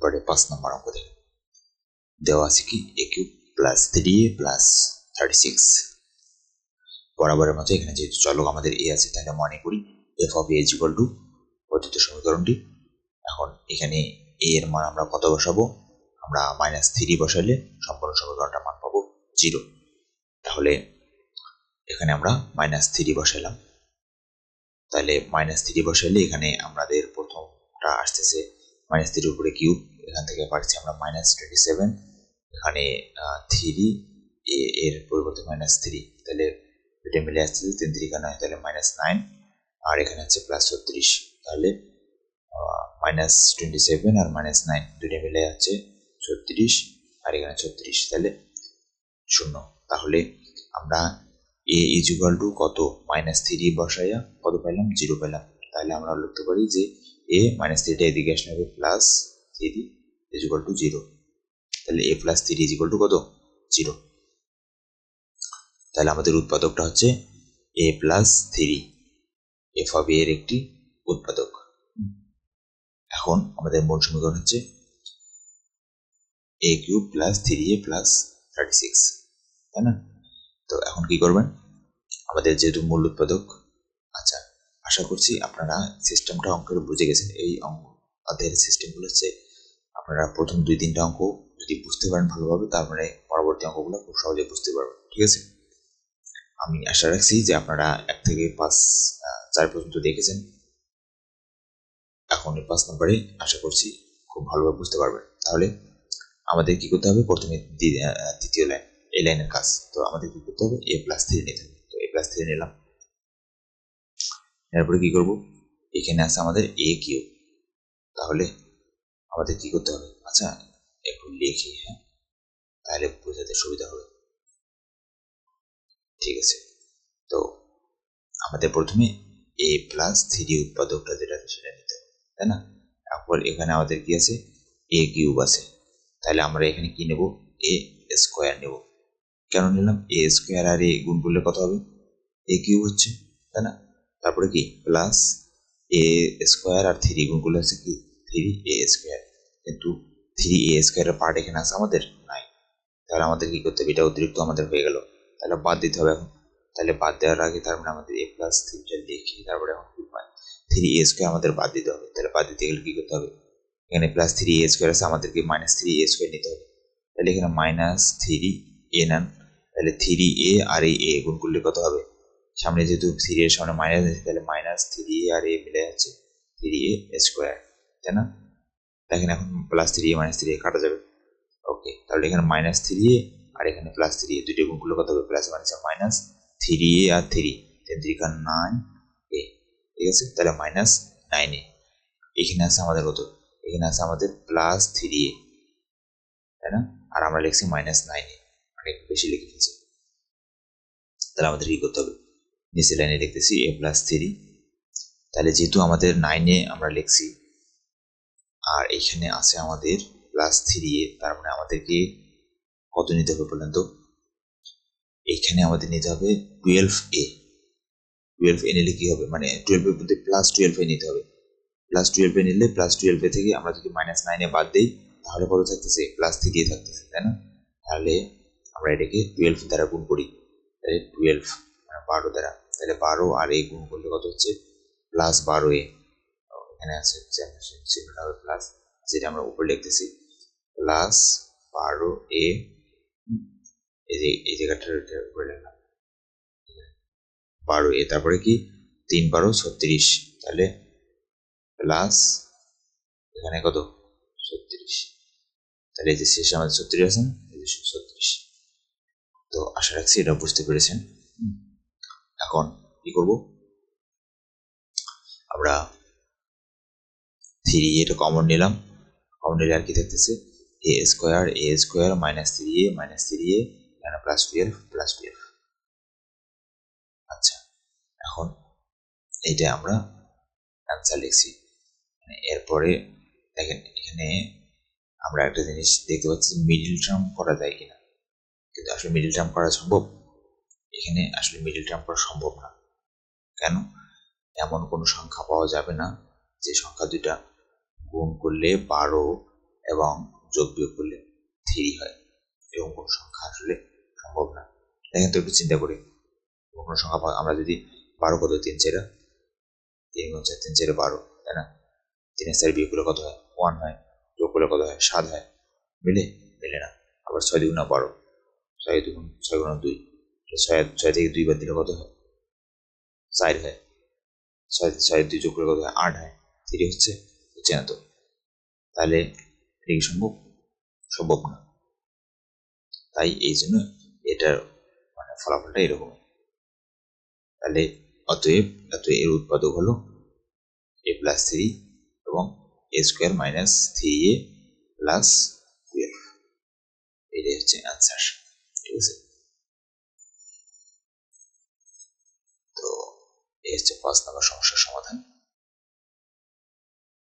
এবারে পাঁচ নম্বর অঙ্ক দেখেন দেওয়া আছে কি? A cube plus three A plus thirty six বরাবরের মতো এখানে যেহেতু চলক আমাদের এ আছে, তাহলে মনে করি F of A is equal to পদ্ধতি সমীকরণটি। এখন এখানে এ এর মান আমরা কত বসাবো? আমরা মাইনাস থ্রি বসালে সম্পূর্ণ সমীকরণটার মান পাবো জিরো তাহলে এখানে আমরা মাইনাস থ্রি বসাইলাম তাহলে মাইনাস থ্রি বসাইলে এখানে আমাদের প্রথমটা আসতেছে মাইনাস থ্রির উপরে কিউব, এখান থেকে পাচ্ছি আমরা মাইনাস টোয়েন্টি সেভেন এখানে থ্রি এ, এর পরিবর্তে মাইনাস থ্রি তাহলে এটা মিলে আসছে তিন তিরিকা নয় তাহলে মাইনাস নাইন আর এখানে হচ্ছে প্লাস ছত্রিশ, তাহলে মাইনাস টোয়েন্টি সেভেন আর মাইনাস নাইন দুটো মিলে আছে ছত্রিশ, আর এখানে ছত্রিশ, তাহলে শূন্য। তাহলে আমরা এ ইজ ইকুয়াল টু কত? মাইনাস থ্রি বসাইয়া কত পেলাম জিরো পেলাম তাহলে আমরা লিখতে পারি যে এ মাইনাস থ্রিটা এদিকে আসলে হবে plus three is equal to zero তাহলে a plus three is equal to কত? জিরো তাহলে আমাদের উৎপাদকটা হচ্ছে a plus three F of এর একটি উৎপাদক। এখন আমাদের মূল সমীকরণ হচ্ছে a cube plus three a plus thirty six তাই না? তো এখন কি করবেন? আমাদের যেহেতু মূল উৎপাদক আশা করছি আপনারা সিস্টেমটা অঙ্কের বুঝে গেছেন। এই অঙ্ক তাদের সিস্টেমগুলো হচ্ছে আপনারা প্রথম দুই তিনটা অঙ্ক যদি বুঝতে পারেন ভালোভাবে, তারপরে পরবর্তী অঙ্কগুলো খুব সহজে বুঝতে পারবেন, ঠিক আছে? আমি আশা রাখছি যে আপনারা এক থেকে পাঁচ চার পর্যন্ত দেখেছেন। এখন এই পাঁচ নম্বরে আশা করছি খুব ভালোভাবে বুঝতে পারবেন। তাহলে আমাদের কি করতে হবে? প্রথমে দ্বিতীয় লাইন এই লাইনের কাজ। তো আমাদের কি করতে হবে? এ প্লাস থ্রি নিতে হবে। তো এ প্লাস থ্রি নিলাম। এরপরে কি করব? এখানে আছে আমাদের এ কিউ তাহলে আমাদের কি করতে হবে? আচ্ছা একটু লিখি হ্যাঁ? তাহলে বোঝাতে সুবিধা হবে। ঠিক আছে। তো আমাদের প্রথমে এ প্লাস থ্রি উৎপাদকটা যেটা সেটা নিতে তাই না? তারপর এখানে আমাদের কি আছে? এ কিউব আছে। তাহলে আমরা এখানে কি নেব? এ স্কোয়ার নেব। কেন নিলাম? এ স্কোয়ার আর এ গুণ করলে কত হবে? এ কিউব হচ্ছে, তাই না? তারপরে কি? প্লাস এ স্কোয়ার আর থ্রি গুণ করলে হচ্ছে কি? থ্রি এ স্কোয়ার কিন্তু থ্রি এ স্কোয়ারের পার্ট এখানে আছে আমাদের নাই তাহলে আমাদের কি করতে হবে? এটা অতিরিক্ত আমাদের হয়ে গেল। তাহলে বাদ দিতে হবে এখন। তাহলে বাদ দেওয়ার আগে তার মানে আমাদের এ প্লাস থ্রিটা লিখি তারপরে এখন কি পাই থ্রি এ স্কোয়ার আমাদের বাদ দিতে হবে। তাহলে বাদ দিতে গেলে কি করতে হবে? এখানে প্লাস থ্রি এ স্কোয়ার আছে, আমাদেরকে মাইনাস থ্রি এ স্কোয়ার নিতে হবে। তাহলে এখানে মাইনাস থ্রি এ নেন তাহলে থ্রি এ আর এই এ গুণ করলে কত হবে? সামনে যেহেতু থ্রি এর সামনে মাইনাস আছে, তাহলে মাইনাস থ্রি আর এ মিলে যাচ্ছে থ্রি এ স্কোয়ার তাই না? দেখেন এখন plus three a minus three a কাটা যাবে। ওকে তাহলে এখানে মাইনাস থ্রি এ আর এখানে প্লাস থ্রি এ দুটো গুণ করলে কত হবে? Plus minus minus three a R three তিন থ্রিকা নাইন এ ঠিক আছে? তাহলে মাইনাস নাইন এ এখানে আছে আমাদের কত? এখানে আছে আমাদের প্লাস থ্রি এ তাই না? আর আমরা লিখছি মাইনাস নাইন এ অনেক বেশি লিখে ফেলছি তাহলে আমাদের কি করতে হবে? নিচে লাইনে লিখতেছি এ প্লাস থ্রি তাহলে যেহেতু আমাদের নাইনে আমরা লিখছি, আর এখানে আছে আমাদের প্লাস থ্রি এ, তার মানে আমাদেরকে কত নিতে হবে বলেন তো? এখানে আমাদের নিতে হবে টুয়েলভ এ টুয়েলভ এ নিলে কি হবে? মানে টুয়েলভের মধ্যে প্লাস টুয়েলভ এ নিতে হবে। প্লাস টুয়েলভ এ নিলে প্লাস টুয়েলভ এ থেকে আমরা যদি মাইনাস নাইনে বাদ দিই, তাহলে কত থাকতেছে? প্লাস থ্রি এ থাকতেছে, তাই না? তাহলে আমরা এটাকে টুয়েলভ দ্বারা গুণ করি। তাহলে টুয়েলভ মানে বারো দ্বারা। তাহলে বারো আর এ গুণ করলে কত হচ্ছে? প্লাস বারো এ এখানে আছে চিহ্নটা হবে প্লাস যেটা আমরা উপরে লিখতেছি। প্লাস বারো এ, এই যে, এই জায়গাটার উপরে লিখলাম। বারো এ, তারপরে কি? তিন বারো ছত্রিশ, তাহলে প্লাস এখানে কত? ছত্রিশ। তাহলে এই যে শেষে আমাদের ছত্রিশ আছেন এই যে ছত্রিশ। তো আশা রাখছি এটা বুঝতে পেরেছেন। এখন কি করব? আমরা থ্রি এটা কমন নিলাম। কমন নিলে আর কি থাকতেছে? A square a square minus three a minus three a plus twelve plus twelve আচ্ছা এখন এইটা আমরা অ্যান্সার লিখছি। মানে এরপরে দেখেন, এখানে আমরা একটা জিনিস দেখতে পাচ্ছি মিডিল টার্ম করা যায় কিনা। কিন্তু আসলে মিডিল টার্ম করা সম্ভব? এখানে আসলে মিডিল টার্ম করা সম্ভব না। কেন? এমন কোনো সংখ্যা পাওয়া যাবে না যে সংখ্যা দুইটা গুণ করলে বারো এবং যোগ বিয়োগ করলে থ্রি হয় এরকম কোনো সংখ্যা আসলে সম্ভব না। দেখেন তো একটু চিন্তা করে। কোনো সংখ্যা আমরা যদি বারো কত তিন চেরা তিন গুণ চার, তিন চেরা বারো, তাই না? তিনের চার বিয়োগ করলে কত হয়? ওয়ান হয়। যোগ করলে কত হয়? সাত হয়। মিলে? মিলে না। আবার ছয় দুগুণা বারো। ছয় দুগুণ ছয় গুণা দুই। ছয় ছয় থেকে দুই বাদ দিলে কত হয় চার হয় ছয় ছয় দুই যোগ করে কত হয় আট হয় থ্রি হচ্ছে হচ্ছে না তো তাহলে এটা সম্ভব সম্ভব না তাই এই জন্য এটার মানে ফলাফলটা এরকম তাহলে অতএব অতএব এর উৎপাদক হলো এ প্লাস থ্রি এবং a square minus three a plus twelve এটাই হচ্ছে অ্যান্সার ঠিক আছে এই হচ্ছে পাঁচ নম্বর সমস্যার সমাধান।